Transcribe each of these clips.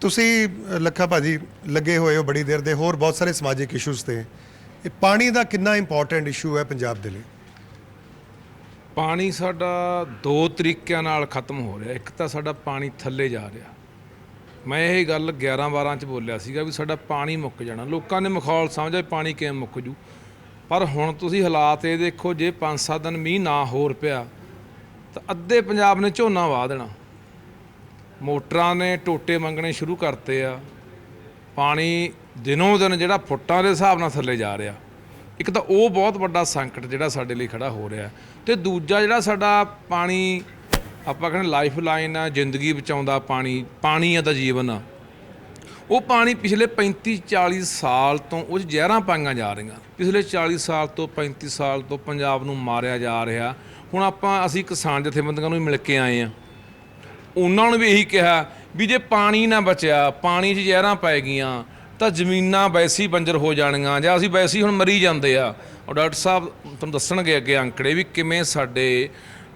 ਤੁਸੀਂ ਅ, ਲੱਖਾ ਭਾਜੀ ਲੱਗੇ ਹੋਏ ਹੋ ਬੜੀ ਦੇਰ ਦੇ ਹੋਰ ਬਹੁਤ ਸਾਰੇ ਸਮਾਜਿਕ ਇਸ਼ੂਜ਼ ਤੇ। ਇਹ ਪਾਣੀ ਦਾ ਕਿੰਨਾ ਇੰਪੋਰਟੈਂਟ ਇਸ਼ੂ ਹੈ ਪੰਜਾਬ ਦੇ ਲਈ? ਪਾਣੀ ਸਾਡਾ ਦੋ ਤਰੀਕਿਆਂ ਨਾਲ ਖਤਮ ਹੋ ਰਿਹਾ। ਇੱਕ ਤਾਂ ਸਾਡਾ ਪਾਣੀ ਥੱਲੇ ਜਾ ਰਿਹਾ। ਮੈਂ ਇਹ ਗੱਲ 11 12 ਚ ਬੋਲਿਆ ਸੀਗਾ ਵੀ ਸਾਡਾ ਪਾਣੀ ਮੁੱਕ ਜਾਣਾ। ਲੋਕਾਂ ਨੇ ਮਖੌਲ ਸਮਝਿਆ ਵੀ ਪਾਣੀ ਕਿਵੇਂ ਮੁੱਕ ਜੂ। ਪਰ ਹੁਣ ਤੁਸੀਂ ਹਾਲਾਤ ਇਹ ਦੇਖੋ ਜੇ 5-7 ਦਿਨ ਮੀਂਹ ਨਾ ਹੋਰ ਪਿਆ ਤਾਂ ਅੱਧੇ ਪੰਜਾਬ ਨੇ ਝੋਨਾ ਵਾਹ ਦੇਣਾ। ਮੋਟਰਾਂ ਨੇ ਟੋਟੇ ਮੰਗਣੇ ਸ਼ੁਰੂ ਕਰਤੇ ਆ। ਪਾਣੀ ਦਿਨੋਂ ਦਿਨ ਜਿਹੜਾ ਫੁੱਟਾਂ ਦੇ ਹਿਸਾਬ ਨਾਲ ਥੱਲੇ ਜਾ ਰਿਹਾ। ਇੱਕ ਤਾਂ ਉਹ ਬਹੁਤ ਵੱਡਾ ਸੰਕਟ ਜਿਹੜਾ ਸਾਡੇ ਲਈ ਖੜਾ ਹੋ ਰਿਹਾ। ਤੇ ਦੂਜਾ ਜਿਹੜਾ ਸਾਡਾ ਪਾਣੀ, ਆਪਾਂ ਕਹਿੰਦੇ ਲਾਈਫ ਲਾਈਨ ਆ, ਜ਼ਿੰਦਗੀ ਬਚਾਉਂਦਾ ਪਾਣੀ ਪਾਣੀ ਆ ਤਾਂ ਜੀਵਨ ਆ। ਉਹ ਪਾਣੀ ਪਿਛਲੇ 35 40 ਸਾਲ ਤੋਂ ਉਹ 'ਚ ਜ਼ਹਿਰਾਂ ਪਾਈਆਂ ਜਾ ਰਹੀਆਂ। ਪਿਛਲੇ 40 ਸਾਲ ਤੋਂ 35 ਸਾਲ ਤੋਂ ਪੰਜਾਬ ਨੂੰ ਮਾਰਿਆ ਜਾ ਰਿਹਾ। ਹੁਣ ਆਪਾਂ, ਅਸੀਂ ਕਿਸਾਨ ਜਥੇਬੰਦੀਆਂ ਨੂੰ ਵੀ ਮਿਲ ਕੇ ਆਏ ਆ। ਉਹਨਾਂ ਨੂੰ ਵੀ ਇਹੀ ਕਿਹਾ ਵੀ ਜੇ ਪਾਣੀ ਨਾ ਬਚਿਆ, ਪਾਣੀ 'ਚ ਜ਼ਹਿਰਾਂ ਪੈ ਗਈਆਂ, ਤਾਂ ਜ਼ਮੀਨਾਂ ਵੈਸੀ ਬੰਜਰ ਹੋ ਜਾਣੀਆਂ ਜਾਂ ਅਸੀਂ ਵੈਸੀ ਹੁਣ ਮਰੀ ਜਾਂਦੇ ਆ। ਉਹ ਡਾਕਟਰ ਸਾਹਿਬ, ਤੁਹਾਨੂੰ ਦੱਸਣਗੇ ਅੱਗੇ ਅੰਕੜੇ ਵੀ ਕਿਵੇਂ ਸਾਡੇ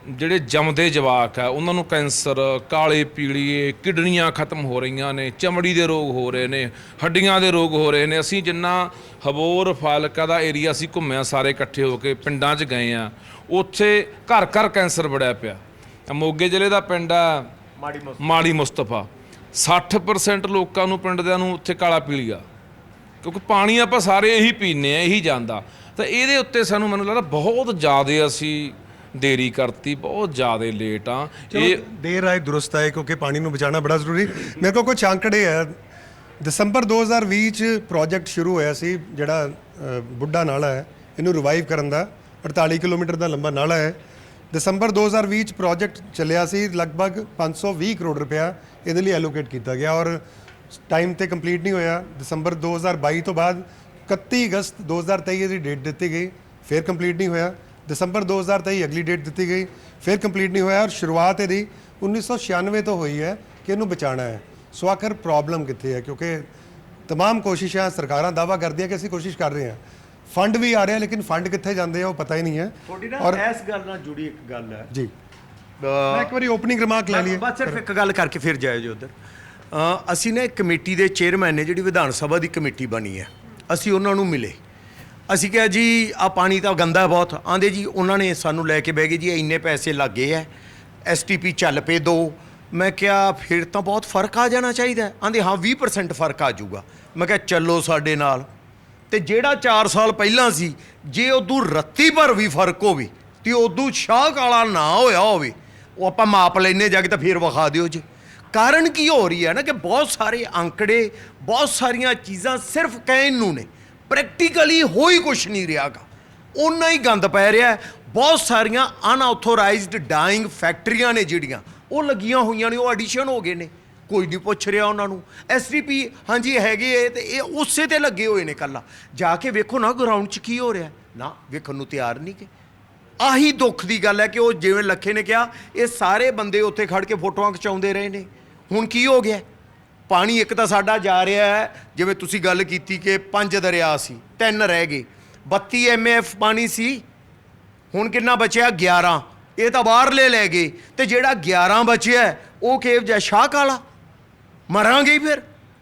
ਜਿਹੜੇ ਜੰਮਦੇ ਜਵਾਕ ਆ, ਉਹਨਾਂ ਨੂੰ ਕੈਂਸਰ, ਕਾਲੇ ਪੀਲੀਏ ਕਿਡਨੀਆਂ ਖਤਮ ਹੋ ਰਹੀਆਂ ਨੇ, ਚਮੜੀ ਦੇ ਰੋਗ ਹੋ ਰਹੇ ਨੇ, ਹੱਡੀਆਂ ਦੇ ਰੋਗ ਹੋ ਰਹੇ ਨੇ। ਅਸੀਂ ਜਿੰਨਾ ਹਬੋਰ ਫਾਲਕਾ ਦਾ ਏਰੀਆ ਅਸੀਂ ਘੁੰਮਿਆ ਸਾਰੇ ਇਕੱਠੇ ਹੋ ਕੇ, ਪਿੰਡਾਂ 'ਚ ਗਏ ਆ, ਉੱਥੇ ਘਰ ਘਰ ਕੈਂਸਰ ਬੜਿਆ ਪਿਆ। ਆਹ ਮੋਗੇ ਜ਼ਿਲ੍ਹੇ ਦਾ ਪਿੰਡ ਆ ਮਾੜੀ ਮੋਸ ਮਾੜੀ ਮੁਸਤਫਾ। 60% ਲੋਕਾਂ ਨੂੰ ਪਿੰਡ ਦਿਆਂ ਨੂੰ ਉੱਥੇ ਕਾਲਾ ਪੀਲੀਆ। ਕਿਉਂਕਿ ਪਾਣੀ ਆਪਾਂ ਸਾਰੇ ਇਹੀ ਪੀਨੇ ਆ ਇਹੀ ਜਾਂਦਾ। ਤਾਂ ਇਹਦੇ ਉੱਤੇ ਸਾਨੂੰ ਮੈਨੂੰ ਲੱਗਦਾ ਬਹੁਤ ਜ਼ਿਆਦਾ ਅਸੀਂ ਦੇਰੀ ਕਰਤੀ ਬਹੁਤ ਜ਼ਿਆਦਾ ਲੇਟ ਆ ਇਹ ਦੇਰ ਆਏ ਦੁਰਸਤ ਆਏ ਕਿਉਂਕਿ ਪਾਣੀ ਨੂੰ ਬਚਾਉਣਾ ਬੜਾ ਜ਼ਰੂਰੀ। ਮੇਰੇ ਕੋਲ ਕੁਝ ਅੰਕੜੇ ਹੈ। ਦਸੰਬਰ 2020 ਚ ਪ੍ਰੋਜੈਕਟ ਸ਼ੁਰੂ ਹੋਇਆ ਸੀ ਜਿਹੜਾ ਬੁੱਢਾ ਨਾਲਾ ਹੈ। ਇਹਨੂੰ ਰਿਵਾਈਵ ਕਰਨ ਦਾ। 48 ਕਿਲੋਮੀਟਰ ਦਾ ਲੰਬਾ ਨਾਲਾ ਹੈ। ਦਸੰਬਰ 2020 ਚ ਪ੍ਰੋਜੈਕਟ ਚੱਲਿਆ ਸੀ ਲਗਭਗ 520 ਕਰੋੜ ਰੁਪਇਆ ਇਹਦੇ ਲਈ ਐਲੋਕੇਟ ਕੀਤਾ ਗਿਆ ਔਰ ਟਾਈਮ ਤੇ ਕੰਪਲੀਟ ਨਹੀਂ ਹੋਇਆ ਦਸੰਬਰ 2022 ਤੋਂ ਬਾਅਦ 31 ਅਗਸਤ 2023 ਦੀ ਡੇਟ ਦਿੱਤੀ ਗਈ ਫਿਰ ਕੰਪਲੀਟ ਨਹੀਂ ਹੋਇਆ ਦਸੰਬਰ 2023 ਅਗਲੀ ਡੇਟ ਦਿੱਤੀ ਗਈ ਫਿਰ ਕੰਪਲੀਟ ਨਹੀਂ ਹੋਇਆ ਔਰ ਸ਼ੁਰੂਆਤ ਇਹਦੀ 1996 ਤੋਂ ਹੋਈ ਹੈ ਕਿ ਇਹਨੂੰ ਬਚਾਉਣਾ ਹੈ ਸੋ ਆਖਰ ਪ੍ਰੋਬਲਮ ਕਿੱਥੇ ਹੈ ਕਿਉਂਕਿ तमाम ਕੋਸ਼ਿਸ਼ਾਂ ਸਰਕਾਰਾਂ ਦਾਵਾ ਕਰਦੀਆਂ ਕਿ ਅਸੀਂ ਕੋਸ਼ਿਸ਼ ਕਰ ਰਹੇ ਹਾਂ ਫੰਡ ਵੀ ਆ ਰਿਹਾ ਲੇਕਿਨ ਫੰਡ ਕਿੱਥੇ ਜਾਂਦੇ ਆ ਉਹ ਪਤਾ ਹੀ ਨਹੀਂ ਹੈ। ਤੁਹਾਡੀ ਨਾ ਇਸ ਗੱਲ ਨਾਲ ਜੁੜੀ ਇੱਕ ਗੱਲ ਹੈ। ਜੀ। ਮੈਂ ਇੱਕ ਵਾਰੀ ਓਪਨਿੰਗ ਰਿਮਾਰਕ ਲੈ ਲਈਏ। ਬਸ ਸਿਰਫ ਇੱਕ ਗੱਲ ਕਰਕੇ ਫਿਰ ਜਾਇਓ ਜੀ ਉਧਰ। ਅਸੀਂ ਨਾ ਕਮੇਟੀ ਦੇ ਚੇਅਰਮੈਨ ਨੇ ਜਿਹੜੀ ਵਿਧਾਨ ਸਭਾ ਦੀ ਕਮੇਟੀ ਬਣੀ ਹੈ। ਅਸੀਂ ਉਹਨਾਂ ਨੂੰ ਮਿਲੇ। ਅਸੀਂ ਕਿਹਾ ਜੀ ਆ ਪਾਣੀ ਤਾਂ ਗੰਦਾ ਬਹੁਤ। ਆਂਦੇ ਜੀ ਉਹਨਾਂ ਨੇ ਸਾਨੂੰ ਲੈ ਕੇ ਬਹਿ ਗਏ ਜੀ ਇੰਨੇ ਪੈਸੇ ਲੱਗੇ ਐ ਐਸਟੀਪੀ ਚੱਲ ਪਏ ਦੋ। ਮੈਂ ਕਿਹਾ ਫਿਰ ਤਾਂ ਬਹੁਤ ਫ਼ਰਕ ਆ ਜਾਣਾ ਚਾਹੀਦਾ ਆਂਦੇ ਹਾਂ 20% ਫ਼ਰਕ ਆ ਜਾਊਗਾ। ਮੈਂ ਕਿਹਾ ਚੱਲੋ ਸਾਡੇ ਨਾਲ। ਤੇ ਜਿਹੜਾ 4 ਸਾਲ ਪਹਿਲਾਂ ਸੀ, ਜੇ ਉਦੋਂ ਰੱਤੀ ਭਰ ਵੀ ਫ਼ਰਕ ਹੋਵੇ, ਤੇ ਉਦੋਂ ਸ਼ਾਹ ਕਾਲਾ ਨਾ ਹੋਇਆ ਹੋਵੇ, ਉਹ ਆਪਾਂ ਮਾਪ ਲੈਨੇ ਜਾ ਕੇ ਤਾਂ ਫੇਰ ਵਿਖਾ ਦਿਓ ਜੀ। ਕਾਰਨ ਕੀ ਹੋ ਰਹੀ ਹੈ ਨਾ ਕਿ ਬਹੁਤ ਸਾਰੇ ਅੰਕੜੇ, ਬਹੁਤ ਸਾਰੀਆਂ ਚੀਜ਼ਾਂ ਸਿਰਫ ਕਹਿਣ ਨੂੰ ਨੇ, ਪ੍ਰੈਕਟੀਕਲੀ ਹੋ ਹੀ ਕੁਛ ਨਹੀਂ ਰਿਹਾਗਾ। ਉਹਨਾਂ ਹੀ ਗੰਦ ਪੈ ਰਿਹਾ ਬਹੁਤ ਸਾਰੀਆਂ ਅਨਆਥੋਰਾਈਜ਼ਡ ਡਾਈਂਗ ਫੈਕਟਰੀਆਂ ਨੇ ਜਿਹੜੀਆਂ, ਉਹ ਲੱਗੀਆਂ ਹੋਈਆਂ ਨੇ, ਉਹ ਐਡੀਸ਼ਨ ਹੋ ਗਏ ਨੇ। ਕੋਈ ਨਹੀਂ ਪੁੱਛ ਰਿਹਾ ਉਹਨਾਂ ਨੂੰ। ਐਸਟੀਪੀ ਹਾਂਜੀ ਹੈਗੇ ਇਹ ਤੇ ਇਹ ਉਸੇ ਤੇ ਲੱਗੇ ਹੋਏ ਨੇ ਕੱਲਾ ਜਾ ਕੇ ਵੇਖੋ ਨਾ ਗਰਾਊਂਡ 'ਚ ਕੀ ਹੋ ਰਿਹਾ। ਨਾ, ਵੇਖਣ ਨੂੰ ਤਿਆਰ ਨਹੀਂ ਕਿ। ਆਹੀ ਦੁੱਖ ਦੀ ਗੱਲ ਹੈ ਕਿ ਉਹ ਜਿਵੇਂ ਲੱਖੇ ਨੇ ਕਿਹਾ, ਇਹ ਸਾਰੇ ਬੰਦੇ ਉੱਥੇ ਖੜ ਕੇ ਫੋਟੋਆਂ ਖਿਚਾਉਂਦੇ ਰਹੇ ਨੇ। ਹੁਣ ਕੀ ਹੋ ਗਿਆ? ਪਾਣੀ ਇੱਕ ਤਾਂ ਸਾਡਾ ਜਾ ਰਿਹਾ ਹੈ। ਜਿਵੇਂ ਤੁਸੀਂ ਗੱਲ ਕੀਤੀ ਕਿ ਪੰਜ ਦਰਿਆ ਸੀ, ਤਿੰਨ ਰਹਿ ਗਏ। 32 ਐਮਐਫ ਪਾਣੀ ਸੀ। ਹੁਣ ਕਿੰਨਾ ਬਚਿਆ? 11 ਇਹ ਤਾਂ ਬਾਹਰਲੇ ਲੈ ਗਏ। ਤੇ ਜਿਹੜਾ 11 ਬਚਿਆ, ਉਹ ਕੇਵ ਜਾਂ ਸ਼ਾਹ ਕਾਲਾ। ਮਰਾਂਗੇ ਹੀ ਫਿਰ।